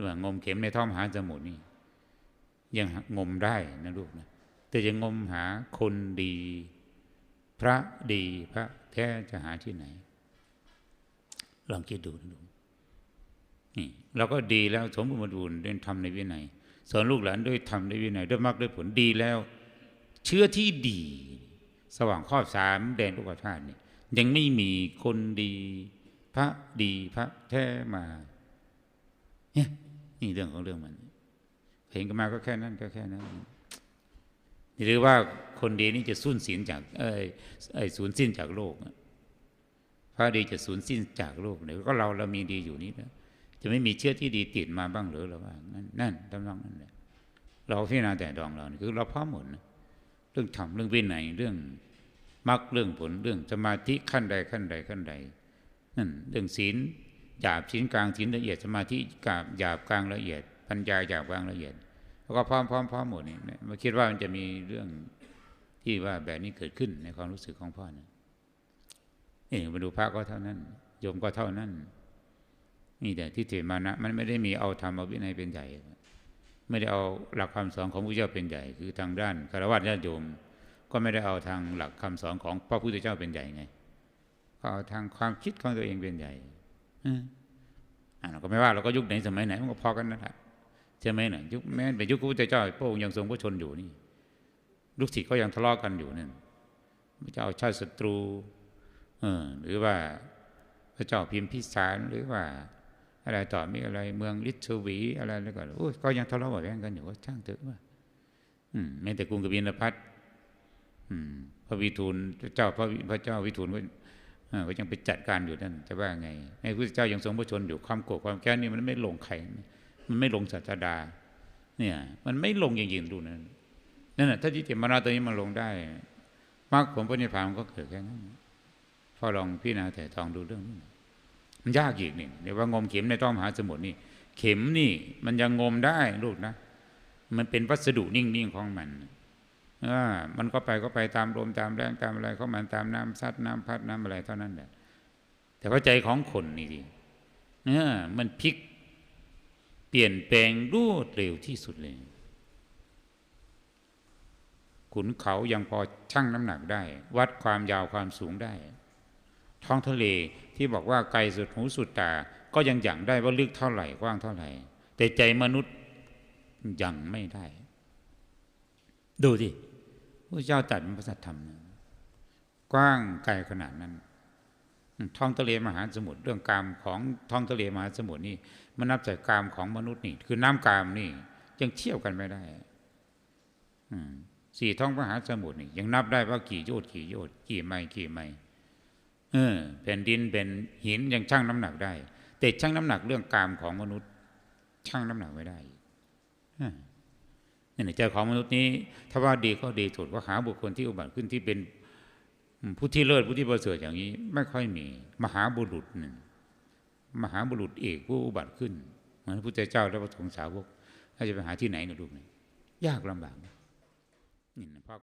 รือว่างมเข็มในท้องมหาสมุทรนี่ยังงมได้นะลูกนะแต่จะงมหาคนดี พระดีพระแท้จะหาที่ไหน ลองคิดดูนะลูกนี่เราก็ดีแล้วสมบูรณ์บูรณ์ด้วยธรรมในวินัยสอนลูกหลานด้วยธรรมในวินัยด้วยมรรคด้วยผลดีแล้ว เชื่อที่ดี สว่างข้อบสามแดนโลกธาตุนี่ยังไม่มีคนดี พระดีพระแท้มาเนี่ย นี่เรื่องของเรื่องมัน เห็นกันมาก็แค่นั้นก็แค่นั้นหรือว่าคนดีนี่จะสูญสิ้นจากเอ้ยเอ้สูญสิ้นจากโลกพระดีจะสูญสิ้นจากโลกเนี่ยก็เราเรามีดีอยู่นี่นะจะไม่มีเชื้อที่ดีติดมาบ้างหรือหรือว่านั่นนั่นตำนองนั่นแหละเราพิจารณาแต่ดองเราคือ เราพร้อมหมดนะเรื่องธรรมเรื่องวินัยเรื่องมรรคเรื่องผลเรื่องสมาธิขั้นใดขั้นใดขั้นใดนั่นเรื่องศีล หยาบศีลกลางศีลละเอียดสมาธิกาบหยาบกลางละเอียด ปัญญาหยาบกลางละเอียดแล้วก็พร้อมพร้อมพร้อมหมดนี่มาคิดว่ามันจะมีเรื่องที่ว่าแบบนี้เกิดขึ้นในความรู้สึกของพ่อนะนี่มาดูพระก็เท่านั้นโยมก็เท่านั้นนี่แต่ที่เถมานะ มันไม่ได้มีเอาธรรมเอาวินัยเป็นใหญ่ไม่ได้เอาหลักคำสอนของพระเจ้าเป็นใหญ่ คือทางด้านคารวะญาติโยมก็ไม่ได้เอาทางหลักคำสอนของพระพุทธเจ้าเป็นใหญ่ไงก็เอาทางความคิดของตัวเองเป็นใหญ่ เราก็ไม่ว่าเราก็ยุคไหนสมัยไหนมันก็พอกันนั่นแหละใช่ไหมเนี่ยยุคแม้เป็นยุคพระพุทธเจ้าพระองค์ยังทรงพระชนอยู่นี่ลูกศิษย์ก็ยังทะเลาะกันอยู่นั่นพระเจ้าชาติศัตรูเออหรือว่าพระเจ้าพิมพิสารหรือว่า อะไรต่อมีอะไรเมืองลิชวีอะไรแล้วก็โอ้ก็ยังทะเลาะเบาแวงกันอยู่ว่าช่างเถอะว่าอืมแม้แต่กรุงกบินพัทอืมพระวิทูลเจ้าพระพระเจ้าวิทูล ก็ยังไปจัดการอยู่นั่นจะว่าไงไอ้พระเจ้ายังทรงพระชนอยู่ความโกรธความแค้นนี่มันไม่ลงใครมันไม่ลงศาสดา เนี่ย มันไม่ลงจริงดูนั่นนั่นแหะถ้าจิตเจมานาตัวนี้มันลงได้มรรคผลพระนิพานก็เกิดแค่นั้นพอลองพิจารณาแต่ทองดูเรื่องนี้มันยากอีกนี่เดี๋ยวว่างมเข็มในต้องมหาสมุทรนี่ เข็มนี่ มันยังงมได้ลูกนะ มันเป็นวัสดุนิ่งๆของมัน มันก็ไปก็ไปตามลมตามแรงตามอะไรเขามันตามน้ำซัดน้ำพัดน้ำอะไรเท่านั้นแหละแต่ว่าใจของคนนี่ดิเออมันพลิก เปลี่ยนแปลงรวดเร็วที่สุดเลย ขุนเขายังพอชั่งน้ำหนักได้ วัดความยาวความสูงได้ ท้องทะเลที่บอกว่าไกลสุดหูสุดตา ก็ยังอย่างได้ว่าลึกเท่าไหร่กว้างเท่าไหร่ แต่ใจมนุษย์ยังไม่ได้ ดูดิ พระเจ้าตรัสเป็นพระสัทธรรมกว้างไกลขนาดนั้น ท้องทะเลมหาสมุทรเรื่องกามของท้องทะเลมหาสมุทรนี่มันนับจากกามของมนุษย์นี่ คือน้ำกามนี่ยังเทียบกันไม่ได้สี่ท้องมหาสมุทรนี่ยังนับได้ว่ากี่โยชน์กี่โยชน์กี่ไมล์กี่ไมล์เออแผ่นดินเป็นหินยังชั่งน้ำหนักได้ แต่ชั่งน้ำหนักเรื่องกามของมนุษย์ชั่งน้ำหนักไม่ได้นี่ ในใจของมนุษย์นี้ ถ้าว่าดีก็ดีถุดว่าหาบุคคลที่อุบัติขึ้นที่เป็นผู้ที่เลิศผู้ที่ประเสริฐอย่างนี้ ไม่ค่อยมี มหาบุรุษหนึ่งมหาบุรุษเอกผู้อุบัติขึ้นเหมือนพระพุทธเจ้าและพระสงฆ์สาวกถ้าจะไปหาที่ไหนนะลูกนี่ยากลำบากนี่นะพ่อ